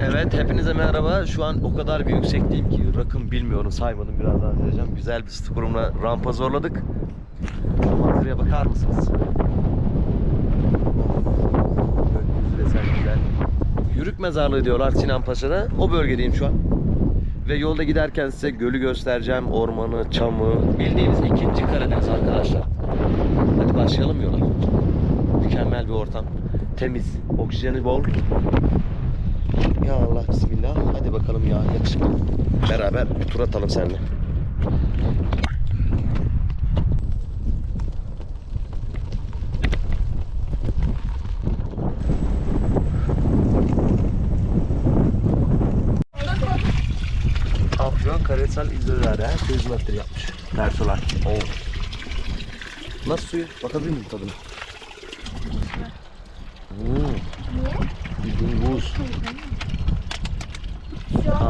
Evet hepinize merhaba. Şu an o kadar bir yüksekteyim ki rakım bilmiyorum saymadım birazdan söyleyeceğim. Güzel bir stukurumla rampa zorladık. Şu manzaraya bakar mısınız? Gökyüzü desen güzel. Yürük mezarlığı diyorlar Sinan Paşa'da. O bölgedeyim şu an. Ve yolda giderken size gölü göstereceğim. Ormanı, çamı. Bildiğiniz ikinci Karadeniz arkadaşlar. Hadi başlayalım yola. Mükemmel bir ortam. Temiz, oksijeni bol. Ya Allah bismillah. Hadi bakalım ya yakışıklı. Beraber bir tur atalım seninle. Afyon Karahisar İzlözade hizmettir yapmış. Personel. Oo. Nasıl suyu? Bakabilir miyim tadına? Hmm. Bildiğin buz.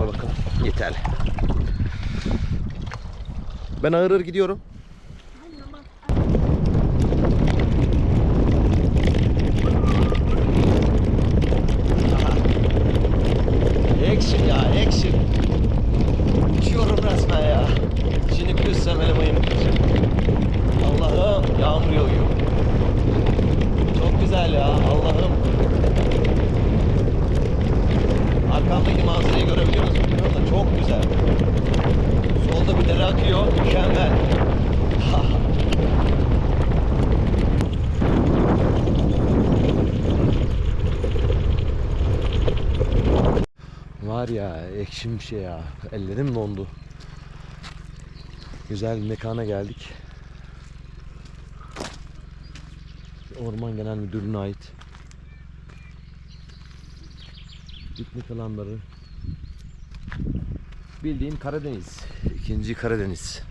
Al bakalım. Yeterli. Ben ağır ağır gidiyorum. Action ya action. Uçuyorum resmen ya. Şimdi bir üstsem elemayı Allah'ım yağmur yağıyor. Çok güzel ya Allah'ım. Arkamdaki manzarayı görebiliyor musun bilmiyorum da çok güzel. Solda bir dere akıyor. Mükemmel. Var ya ekşim bir şey ya. Ellerim dondu. Güzel bir mekana geldik. Orman Genel Müdürlüğü'ne ait. Piknik alanları. Bildiğin Karadeniz. İkinci Karadeniz.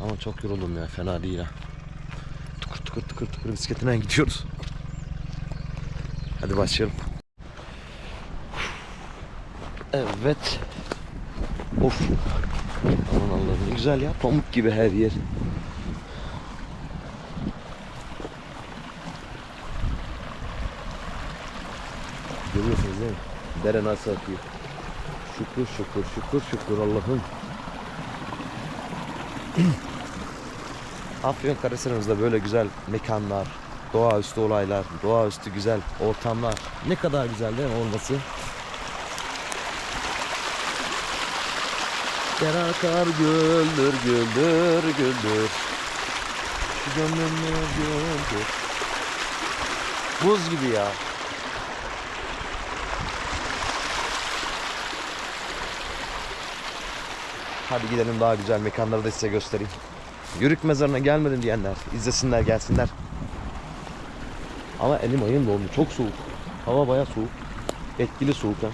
Ama çok yoruldum ya. Fena değil ha. Tıkır tıkır tıkır tıkır bisikletinden gidiyoruz. Hadi başlayalım. Evet. Of. Aman Allah'ım ne güzel ya. Pamuk gibi her yer. Görüyorsunuz değil mi? Dere nasıl akıyor. Şükür şükür şükür şükür Allah'ım. Afyonkarahisar'ımızda böyle güzel mekanlar, doğaüstü olaylar, doğaüstü güzel ortamlar. Ne kadar güzel değil mi olması? Dere akar güldür güldür güldür. Gönlümü güldür. Buz gibi ya. Hadi gidelim daha güzel mekanları da size göstereyim. Yürük mezarına gelmedim diyenler izlesinler gelsinler. Ama elim ayım dondu. Çok soğuk. Hava baya soğuk. Etkili soğuk ha.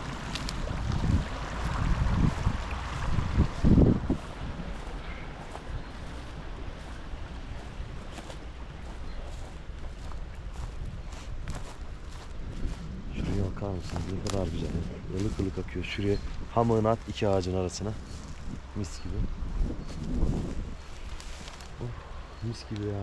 Şuraya bakar mısınız? Ne kadar güzel. Ilık ılık akıyor. Şuraya hamığını at iki ağacın arasına. Mis gibi. Of, mis gibi ya.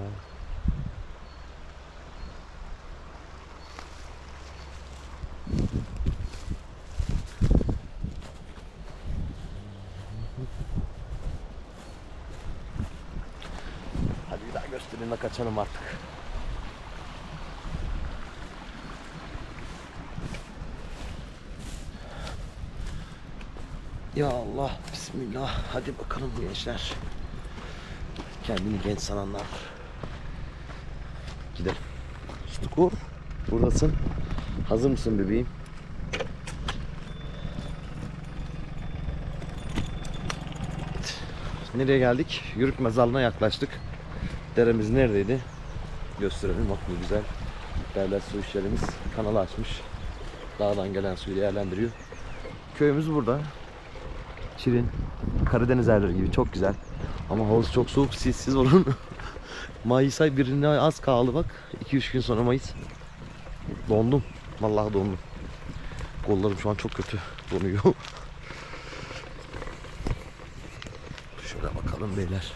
Hadi bir daha göstereyim de kaçalım artık. Ya Allah, Bismillah. Hadi bakalım gençler. Kendini genç sananlar. Gidelim. Stukur, buradasın. Hazır mısın bebeğim? Nereye geldik? Yürük mezarlığına yaklaştık. Deremiz neredeydi? Gösterelim. Bak ne güzel. Devlet su işlerimiz kanalı açmış. Dağdan gelen suyu değerlendiriyor. Köyümüz burada. Şirin. Karadeniz erleri gibi çok güzel. Ama havuz çok soğuk. Siz siz olun. Mayıs ay birine az kaldı bak. 2-3 gün sonra Mayıs. Dondum. Vallahi dondum. Kollarım şu an çok kötü donuyor. Şöyle bakalım beyler.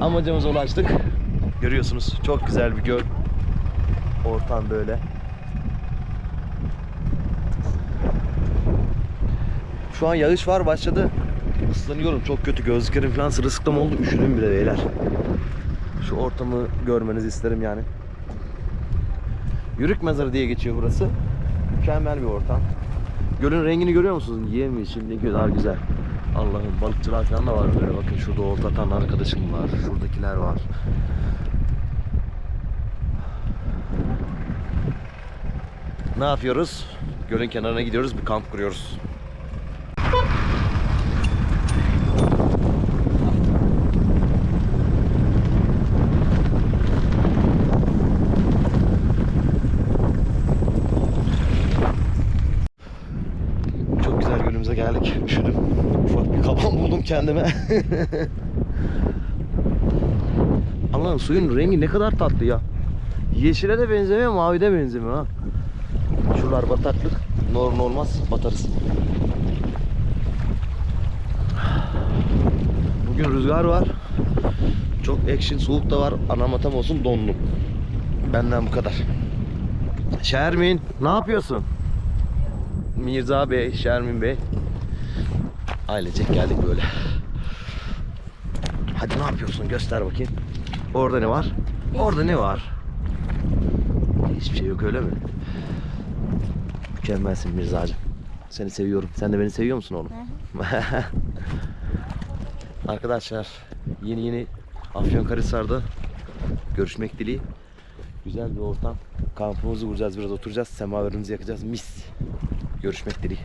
Amacımıza ulaştık. Görüyorsunuz çok güzel bir göl. Ortam böyle. Şu an yağış var başladı. Islanıyorum çok kötü gözlüklerim falan sırılsıklam oldu. Üşüdüm bile beyler. Şu ortamı görmenizi isterim yani. Yürük mezarı diye geçiyor burası. Mükemmel bir ortam. Gölün rengini görüyor musunuz? Yemyeşil ne kadar güzel. Allah'ım balıkçılar falan da var böyle. Bakın şurada olta arkadaşım var. Şuradakiler var. Ne yapıyoruz? Gölün kenarına gidiyoruz. Bir kamp kuruyoruz. Çok güzel gölümüze geldik. Üşüdüm. Ufak bir kaban buldum kendime. Allah'ım suyun rengi ne kadar tatlı ya. Yeşile de benzemiyor, mavi de benzemiyor ha. Şuralar bataklık. Normal olmaz, batarız. Bugün rüzgar var. Çok action, soğuk da var. Anamatam olsun dondum. Benden bu kadar. Şermin, ne yapıyorsun? Mirza Bey, Şermin Bey. Ailecek geldik böyle. Hadi ne yapıyorsun? Göster bakayım. Orada ne var? Orada ne var? Hiçbir şey yok öyle mi? Mükemmelsin Mirzacığım. Seni seviyorum. Sen de beni seviyor musun oğlum? Arkadaşlar yeni yeni Afyonkarahisar'da görüşmek dileği. Güzel bir ortam. Kampımızı kuracağız biraz oturacağız. Semaverimizi yakacağız. Mis. Görüşmek dileği.